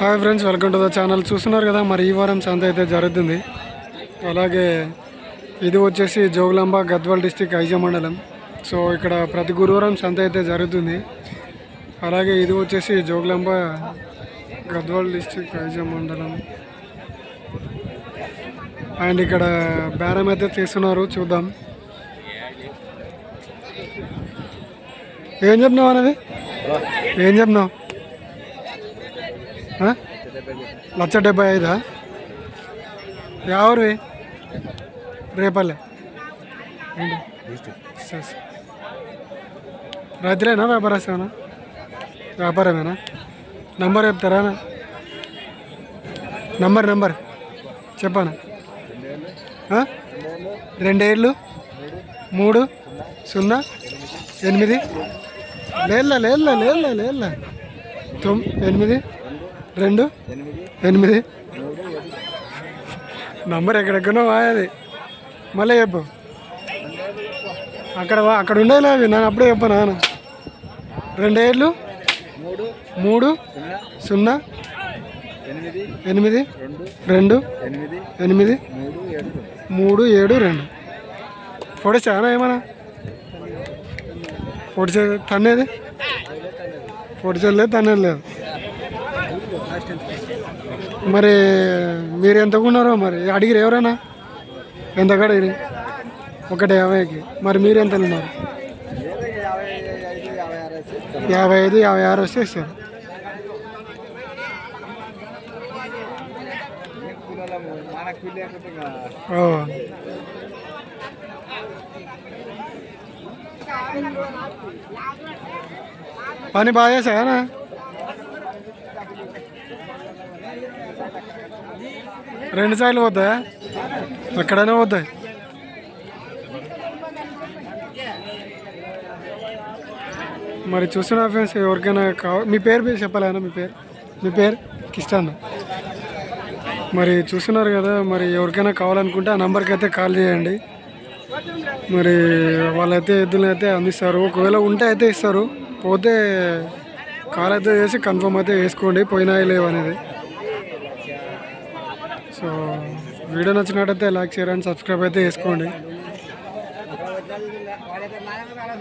Hi friends welcome to the channel చూస్తున్నారు కదా మరి ఈ వారం సంత అయితే జరుగుతుంది. అలాగే ఇది వచ్చేసి జోగులాంబ గద్వాల్ డిస్టిక్ ఐజ మండలం. సో ఇక్కడ ప్రతి గురువారం సంత అయితే జరుగుతుంది. అలాగే ఇది వచ్చేసి జోగులాంబ గద్వాల్ డిస్టిక్ ఐజ మండలం. అండ్ ఇక్కడ బేరం అయితే తీస్తున్నారు చూద్దాం. ఏం చెప్పినావు అనేది? ఏం చెప్పినావు లక్ష డెబ్బై ఐదా? ఎవరు రేపల్లే. రైతులేనా వ్యాపారస్తునా వ్యాపారమేనా? నంబర్ చెప్తారా? Number number. చెప్పానా? రెండేళ్ళు? మూడు? సున్నా? ఎనిమిది? లేదులే లేదులే లేదులే లేదులే. తొమ్ ఎనిమిది? రెండు? ఎనిమిది. నంబర్ ఎక్కడెక్కడో వాయది మళ్ళీ చెప్పు. అక్కడ అక్కడ ఉండేలే అవి. నేను అప్పుడే చెప్పాను నాన్న. రెండేళ్ళు మూడు. మూడు? సున్నా. ఎనిమిది. రెండు. ఎనిమిది. మూడు ఏడు. రెండు. ఫోటో చాలా ఏమన్నా? ఫోటో చే తన్నేది? ఫోటో చేయలేదు తన్నేది లేదు. మరి మీరు ఎంత ఉన్నారో మరి అడిగిరు ఎవరైనా? ఎంత అడిగిరి? ఒకటి యాభైకి. మరి మీరు ఎంత ఉన్నారు యాభై ఐదు యాభై ఆరు ఐదు యాభై ఆరు వస్తే ఇస్తారు. పని బాగా చేసాయనా రెండు సార్లు పోతాయా ఎక్కడైనా పోతాయి మరి చూస్తున్నా ఫ్రెండ్స్ ఎవరికైనా కావ మీ పేరు పేరు చెప్పాలన్నా మీ పేరు? మీ పేరు? కిష్టాన్న మరి చూస్తున్నారు కదా మరి ఎవరికైనా కావాలనుకుంటే ఆ నెంబర్కి అయితే కాల్ చేయండి. మరి వాళ్ళైతే ఎద్దులను అయితే అందిస్తారు. ఒకవేళ ఉంటే అయితే ఇస్తారు. పోతే కాల్ అయితే చేసి కన్ఫర్మ్ అయితే వేసుకోండి పోయినాయి లేవు అనేది. సో వీడియో నచ్చినట్టయితే లైక్ షేర్ అండ్ సబ్స్క్రైబ్ అయితే వేసుకోండి